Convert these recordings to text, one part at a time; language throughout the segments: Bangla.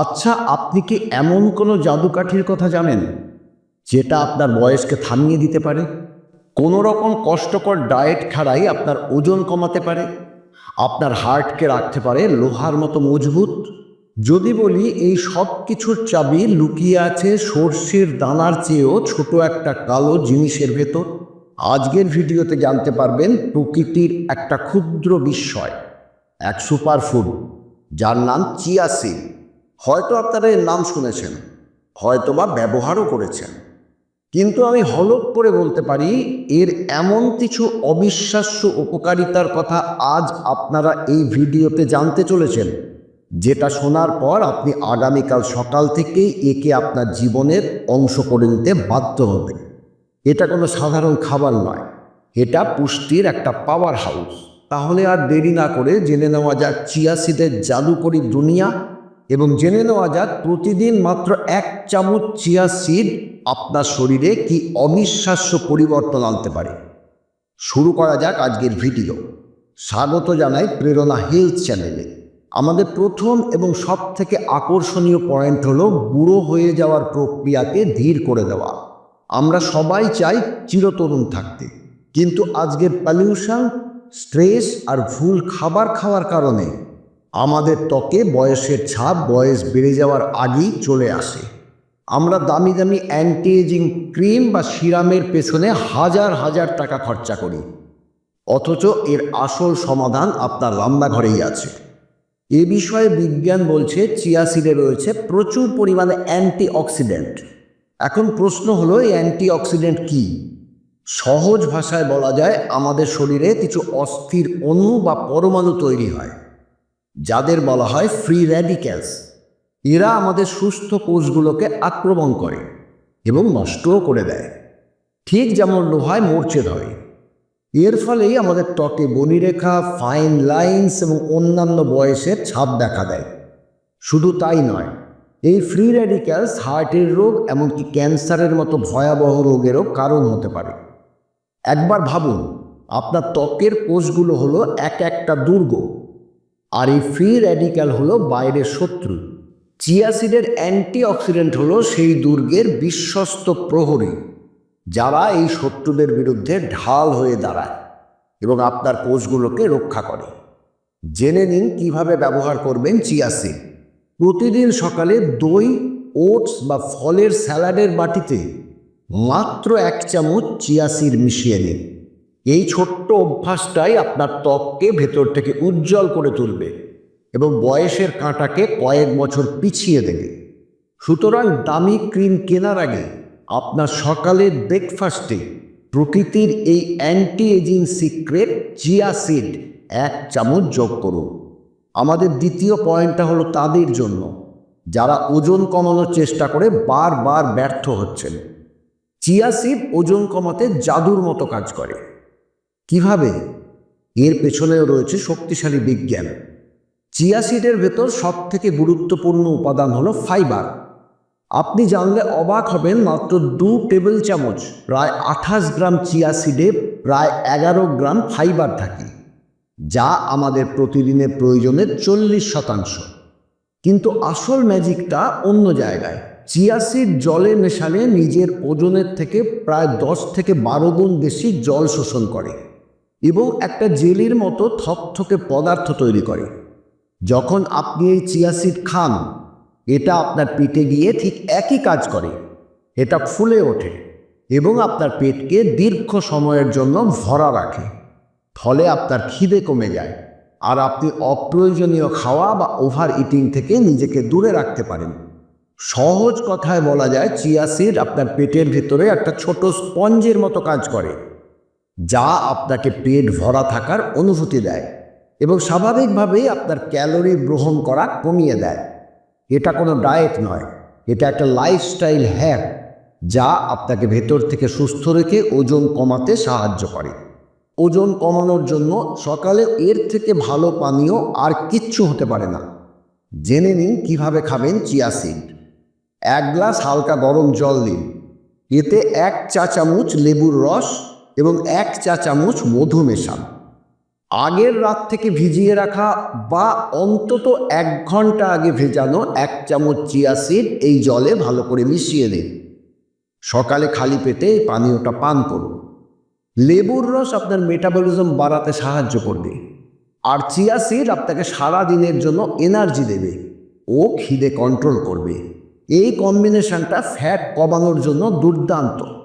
আচ্ছা আপনি কি এমন কোনো জাদুকাঠির কথা জানেন যেটা আপনার বয়সকে থামিয়ে দিতে পারে? কোনো রকম কষ্টকর ডায়েট ছাড়াই আপনার ওজন কমাতে পারে, আপনার হার্টকে রাখতে পারে, লোহার মতো মজবুত। যদি বলি, এই সব কিছুর চাবি লুকিয়ে আছে সর্ষের দানার চেয়েও ছোট একটা কালো জিনিসের ভেতর। আজকের ভিডিওতে জানতে পারবেন প্রকৃতির একটা ক্ষুদ্র বিস্ময়, এক সুপার ফুড যার নাম চিয়া সিড। হয়তো আপনারা এর নাম শুনেছেন, হয়তো বা ব্যবহারও করেছেন। কিন্তু আমি হলক করে বলতে পারি, এর এমন কিছু অবিশ্বাস্য উপকারিতার কথা আজ আপনারা এই ভিডিওতে জানতে চলেছেন, যেটা শোনার পর আপনি আগামীকাল সকাল থেকেই একে আপনার জীবনের অংশ করে নিতে বাধ্য হবেন। এটা কোনো সাধারণ খাবার নয়, এটা পুষ্টির একটা পাওয়ার হাউস তাহলে আর দেরি না করে জেনে নেওয়া যাক চিয়াসিদের জাদুকরি দুনিয়া এবং জেনে নেওয়া যাক প্রতিদিন মাত্র এক চামচ চিয়া সিড আপনার শরীরে কি অবিশ্বাস্য পরিবর্তন আনতে পারে। শুরু করা যাক আজকের ভিডিও। স্বাগত জানাই প্রেরণা হেলথ চ্যানেলে। আমাদের প্রথম এবং সব থেকে আকর্ষণীয় পয়েন্ট হলো বুড়ো হয়ে যাওয়ার প্রক্রিয়াকে ধীর করে দেওয়া। আমরা সবাই চাই চিরতরুণ থাকতে। কিন্তু আজকের পলিউশন স্ট্রেস আর ভুল খাবার খাওয়ার কারণে আমাদের ত্বকে বয়সের ছাপ, বয়স বেড়ে যাওয়ার আগেই চলে আসে। আমরা দামি দামি অ্যান্টি এজিং ক্রিম বা সিরামের পেছনে হাজার হাজার টাকা খরচা করি। অথচ এর আসল সমাধান আপনার রান্নাঘরেই আছে। এ বিষয়ে বিজ্ঞান বলছে চিয়াসিডে রয়েছে প্রচুর পরিমাণে অ্যান্টি অক্সিডেন্ট এখন প্রশ্ন হলো, এই অ্যান্টি অক্সিডেন্ট কী? সহজ ভাষায় বলা যায়, আমাদের শরীরে কিছু অস্থির অণু বা পরমাণু তৈরি হয়। যাদের বলা হয় ফ্রি র্যাডিক্যালস এরা আমাদের সুস্থ কোষগুলোকে আক্রমণ করে এবং নষ্টও করে দেয়। ঠিক যেমন লোহায় মরচে ধরে। এর ফলেই আমাদের ত্বকে বনিরেখা ফাইন লাইন্স এবং অন্যান্য বয়সের ছাপ দেখা দেয়। শুধু তাই নয়, এই ফ্রি র্যাডিক্যালস হার্টের রোগ এমনকি ক্যান্সারের মতো ভয়াবহ রোগেরও কারণ হতে পারে। একবার ভাবুন, আপনার ত্বকের কোষগুলো হলো এক একটা দুর্গ। আর এই ফ্রি র্যাডিক্যাল হলো বাইরের শত্রু। চিয়াসিডের অ্যান্টিঅক্সিডেন্ট হলো সেই দুর্গের বিশ্বস্ত প্রহরী, যারা এই শত্রুদের বিরুদ্ধে ঢাল হয়ে দাঁড়ায় এবং আপনার কোষগুলোকে রক্ষা করে। জেনে নিন কীভাবে ব্যবহার করবেন চিয়াসিড। প্রতিদিন সকালে দই, ওটস বা ফলের স্যালাডের বাটিতে মাত্র এক চামচ চিয়াসিড মিশিয়ে নিন। এই ছোট্ট অভ্যাসটাই আপনার ত্বককে ভেতর থেকে উজ্জ্বল করে তুলবে এবং বয়সের কাঁটাকে কয়েক বছর পিছিয়ে দেবে। সুতরাং দামি ক্রিম কেনার আগে আপনার সকালের ব্রেকফাস্টে প্রকৃতির এই অ্যান্টি এজিং সিক্রেট চিয়াসিড এক চামচ যোগ করুন। আমাদের দ্বিতীয় পয়েন্টটা হলো তাদের জন্য, যারা ওজন কমানোর চেষ্টা করে বারবার ব্যর্থ হচ্ছেন। চিয়াসিড ওজন কমাতে জাদুর মতো কাজ করে। কীভাবে এর পেছনেও রয়েছে শক্তিশালী বিজ্ঞান? চিয়া সিডের ভেতর সব থেকে গুরুত্বপূর্ণ উপাদান হলো ফাইবার। আপনি জানলে অবাক হবেন, মাত্র দু টেবিল চামচ, প্রায় আঠাশ গ্রাম চিয়া সিডে, প্রায় এগারো গ্রাম ফাইবার থাকে, যা আমাদের প্রতিদিনের প্রয়োজনের চল্লিশ শতাংশ। কিন্তু আসল ম্যাজিকটা অন্য জায়গায়। চিয়া সিড জলে মেশালে নিজের ওজনের থেকে প্রায় দশ থেকে বারো গুণ বেশি জল শোষণ করে। এবং একটা জেলির মতো থকথকে পদার্থ তৈরি করে। যখন আপনি এই চিয়াসিড খান, এটা আপনার পেটে গিয়ে ঠিক একই কাজ করে। এটা ফুলে ওঠে এবং আপনার পেটকে দীর্ঘ সময়ের জন্য ভরা রাখে। ফলে আপনার খিদে কমে যায় আর আপনি অপ্রয়োজনীয় খাওয়া বা ওভার ইটিং থেকে নিজেকে দূরে রাখতে পারেন। সহজ কথায় বলা যায় চিয়াসিড আপনার পেটের ভিতরে একটা ছোট স্পঞ্জের মতো কাজ করে। যা আপনাকে পেট ভরা থাকার অনুভূতি দেয় এবং স্বাভাবিকভাবেই আপনার ক্যালোরি গ্রহণ করা কমিয়ে দেয়। এটা কোনো ডায়েট নয়, এটা একটা লাইফস্টাইল হ্যাক যা আপনাকে ভেতর থেকে সুস্থ রেখে ওজন কমাতে সাহায্য করে। ওজন কমানোর জন্য সকালে এর থেকে ভালো পানীয় আর কিচ্ছু হতে পারে না। জেনে নিন কীভাবে খাবেন চিয়া সিড। এক গ্লাস হালকা গরম জল দিন। এতে এক চা চামচ লেবুর রস এবং এক চা চামচ মধু মেশান। আগের রাত থেকে ভিজিয়ে রাখা বা অন্তত এক ঘণ্টা আগে ভেজানো এক চামচ চিয়া সিড এই জলে ভালো করে মিশিয়ে দিন সকালে খালি পেটে এই পানীয়টা পান করুন। লেবুর রস আপনার মেটাবলিজম বাড়াতে সাহায্য করবে। আর চিয়া সিড আপনাকে সারা দিনের জন্য এনার্জি দেবে। ও খিদে কন্ট্রোল করবে। এই কম্বিনেশনটা ফ্যাট কমানোর জন্য দুর্দান্ত।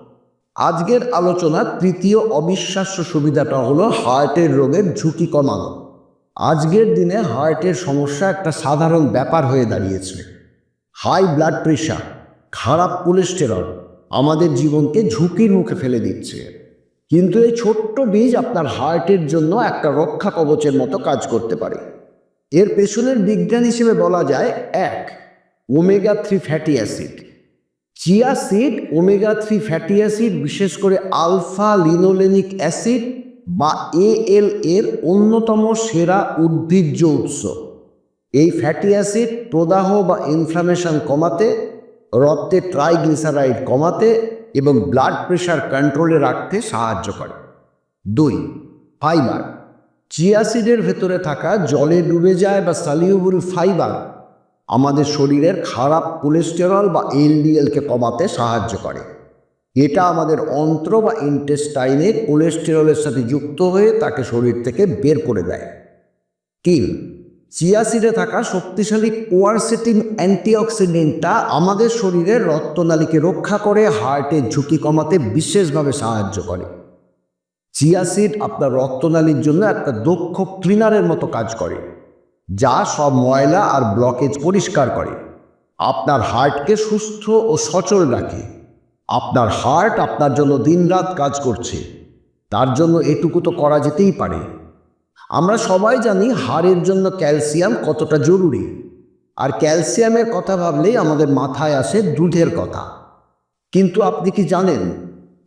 আজকের আলোচনার তৃতীয় অবিশ্বাস্য সুবিধাটা হলো হার্টের রোগের ঝুঁকি কমানো। আজকের দিনে হার্টের সমস্যা একটা সাধারণ ব্যাপার হয়ে দাঁড়িয়েছে। হাই ব্লাড প্রেশার, খারাপ কোলেস্টেরল আমাদের জীবনকে ঝুঁকির মুখে ফেলে দিচ্ছে। কিন্তু এই ছোট্ট বীজ আপনার হার্টের জন্য একটা রক্ষা কবচের মতো কাজ করতে পারে। এর পেছনের বিজ্ঞান হিসেবে বলা যায় এক, omega three fatty acid. Chia seed, omega three fatty acid, বিশেষ করে আলফা লিনোলেনিক অ্যাসিড বা এএল এর অন্যতম সেরা উদ্ভিজ্জ উৎস। এই ফ্যাটি অ্যাসিড প্রদাহ বা ইনফ্লামেশন কমাতে, রক্তে ট্রাইগ্লিসারাইড কমাতে এবং ব্লাড প্রেশার কন্ট্রোলে রাখতে সাহায্য করে। দুই, ফাইবার। চিয়াসিডের ভেতরে থাকা জলে ডুবে যায় বা সালিউবল ফাইবার আমাদের শরীরের খারাপ কোলেস্টেরল বা এলডিএলকে কমাতে সাহায্য করে। এটা আমাদের অন্ত্র বা ইন্টেস্টাইনে কোলেস্টেরলের সাথে যুক্ত হয়ে তাকে শরীর থেকে বের করে দেয়। তিন, চিয়াসিডে থাকা শক্তিশালী কোয়ারসেটিন অ্যান্টিঅক্সিডেন্টটা আমাদের শরীরের রক্তনালীকে রক্ষা করে হার্টের ঝুঁকি কমাতে বিশেষভাবে সাহায্য করে। চিয়াসিড আপনার রক্তনালীর জন্য একটা দক্ষ ক্লিনারের মতো কাজ করে। যা সব ময়লা আর ব্লকেজ পরিষ্কার করে। আপনার হার্টকে সুস্থ ও সচল রাখে। আপনার হার্ট আপনার জন্য দিনরাত কাজ করছে। তার জন্য এটুকু তো করা যেতেই পারে। আমরা সবাই জানি হাড়ের জন্য ক্যালসিয়াম কতটা জরুরি। আর ক্যালসিয়ামের কথা ভাবলেই আমাদের মাথায় আসে দুধের কথা। কিন্তু আপনি কি জানেন,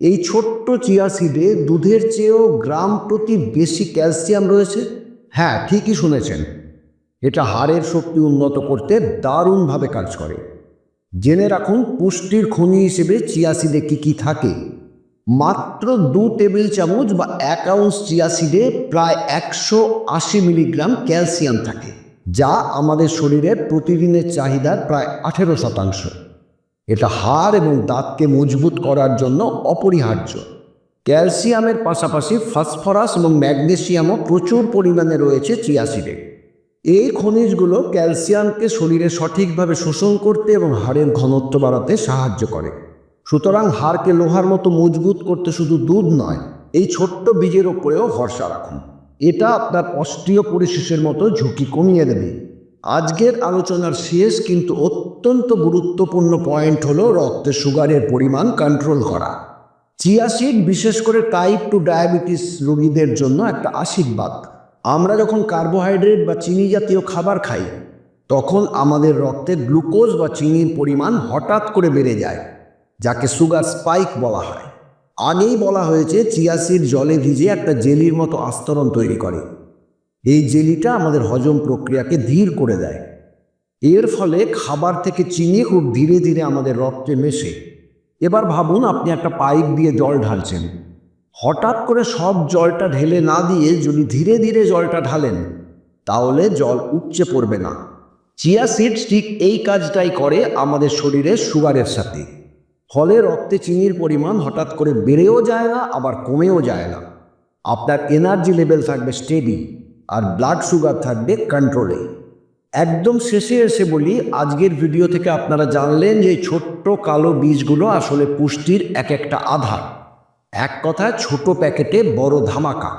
এই ছোট্ট চিয়া সিডে দুধের চেয়েও গ্রাম প্রতি বেশি ক্যালসিয়াম রয়েছে? হ্যাঁ ঠিকই শুনেছেন। এটা হাড়ের শক্তি উন্নত করতে দারুণভাবে কাজ করে। জেনে রাখুন পুষ্টির খনি হিসেবে চিয়াসিডে কী কী থাকে। মাত্র দু টেবিল চামচ বা এক আউন্স চিয়াসিডে প্রায় একশো আশি মিলিগ্রাম ক্যালসিয়াম থাকে যা আমাদের শরীরের প্রতিদিনের চাহিদার প্রায় আঠেরো শতাংশ। এটা হাড় এবং দাঁতকে মজবুত করার জন্য অপরিহার্য। ক্যালসিয়ামের পাশাপাশি ফসফরাস এবং ম্যাগনেসিয়ামও প্রচুর পরিমাণে রয়েছে চিয়াসিডে এই খনিজগুলো ক্যালসিয়ামকে শরীরে সঠিকভাবে শোষণ করতে এবং হাড়ের ঘনত্ব বাড়াতে সাহায্য করে। সুতরাং হাড়কে লোহার মতো মজবুত করতে শুধু দুধ নয়, এই ছোট্ট বীজের ওপরেও ভরসা রাখুন। এটা আপনার অস্ট্রিয় পরিশেষের মতো ঝুঁকি কমিয়ে দেবে। আজকের আলোচনার শেষ কিন্তু অত্যন্ত গুরুত্বপূর্ণ পয়েন্ট হলো রক্তে সুগারের পরিমাণ কন্ট্রোল করা। চিয়াসিড বিশেষ করে টাইপ টু ডায়াবেটিস রোগীদের জন্য একটা আশীর্বাদ। আমরা যখন কার্বোহাইড্রেট বা চিনি জাতীয় খাবার খাই, তখন আমাদের রক্তে গ্লুকোজ বা চিনির পরিমাণ হঠাৎ করে বেড়ে যায়, যাকে সুগার স্পাইক বলা হয়। আগেই বলা হয়েছে, চিয়াসিড জলে ভিজে একটা জেলির মতো আস্তরণ তৈরি করে। এই জেলিটা আমাদের হজম প্রক্রিয়াকে ধীর করে দেয়। এর ফলে খাবার থেকে চিনি খুব ধীরে ধীরে আমাদের রক্তে মেশে। এবার ভাবুন, আপনি একটা পাইপ দিয়ে জল ঢালছেন। হঠাৎ করে সব জলটা ঢেলে না দিয়ে যদি ধীরে ধীরে জলটা ঢালেন, তাহলে জল উপচে পড়বে না। চিয়া সিডস ঠিক এই কাজটাই করে আমাদের শরীরে সুগারের সাথে। ফলে রক্তে চিনির পরিমাণ হঠাৎ করে বেড়েও যায় না, আবার কমেও যায় না। আপনার এনার্জি লেভেল থাকবে স্টেডি, আর ব্লাড সুগার থাকবে কন্ট্রোলে। একদম শেষে এসে বলি, আজকের ভিডিও থেকে আপনারা জানলেন যে ছোট্ট কালো বীজগুলো আসলে পুষ্টির এক একটা আধার। এক কথায় ছোট প্যাকেটে বড় ধামাকা।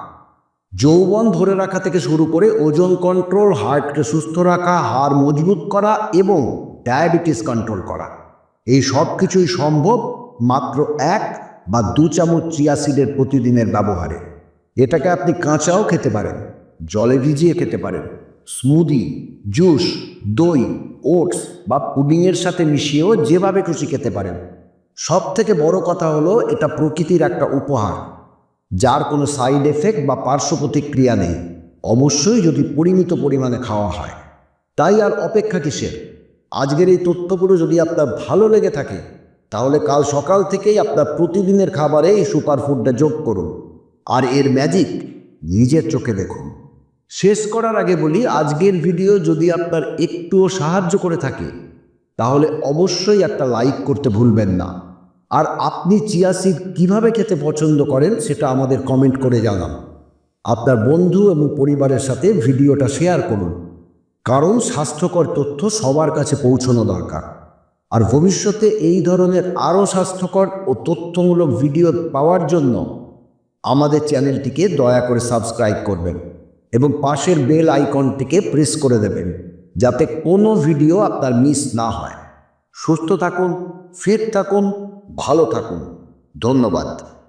যৌবন ধরে রাখা থেকে শুরু করে ওজন কন্ট্রোল হার্টকে সুস্থ রাখা, হাড় মজবুত করা এবং ডায়াবেটিস কন্ট্রোল করা। এই সব কিছুই সম্ভব মাত্র এক বা দু চামচ চিয়াসিডের প্রতিদিনের ব্যবহারে। এটাকে আপনি কাঁচাও খেতে পারেন, জলে ভিজিয়ে খেতে পারেন। স্মুদি, জুস, দই, ওটস বা পুডিংয়ের সাথে মিশিয়েও যেভাবে খুশি খেতে পারেন। সব থেকে বড় কথা হলো, এটা প্রকৃতির একটা উপহার, যার কোনো সাইড এফেক্ট বা পার্শ্ব প্রতিক্রিয়া নেই। অবশ্যই যদি পরিমিত পরিমাণে খাওয়া হয়। তাই আর অপেক্ষা কিসের? আজকের এই তথ্যগুলো যদি আপনার ভালো লেগে থাকে, তাহলে কাল সকাল থেকেই আপনার প্রতিদিনের খাবারে এই সুপারফুডটা যোগ করুন। আর এর ম্যাজিক নিজের চোখে দেখুন। শেষ করার আগে বলি, আজকের ভিডিও যদি আপনার একটুও সাহায্য করে থাকে তাহলে অবশ্যই একটা লাইক করতে ভুলবেন না। আর আপনি চিয়া সিড কীভাবে খেতে পছন্দ করেন সেটা আমাদের কমেন্ট করে জানান। আপনার বন্ধু এবং পরিবারের সাথে ভিডিওটা শেয়ার করুন। কারণ স্বাস্থ্যকর তথ্য সবার কাছে পৌঁছানো দরকার। আর ভবিষ্যতে এই ধরনের আরও স্বাস্থ্যকর ও তথ্যমূলক ভিডিও পাওয়ার জন্য আমাদের চ্যানেলটিকে দয়া করে সাবস্ক্রাইব করবেন এবং পাশের বেল আইকনটিকে প্রেস করে দেবেন। যাতে কোনো ভিডিও আপনার মিস না হয়। সুস্থ থাকুন ফিট থাকুন ভালো থাকুন। ধন্যবাদ।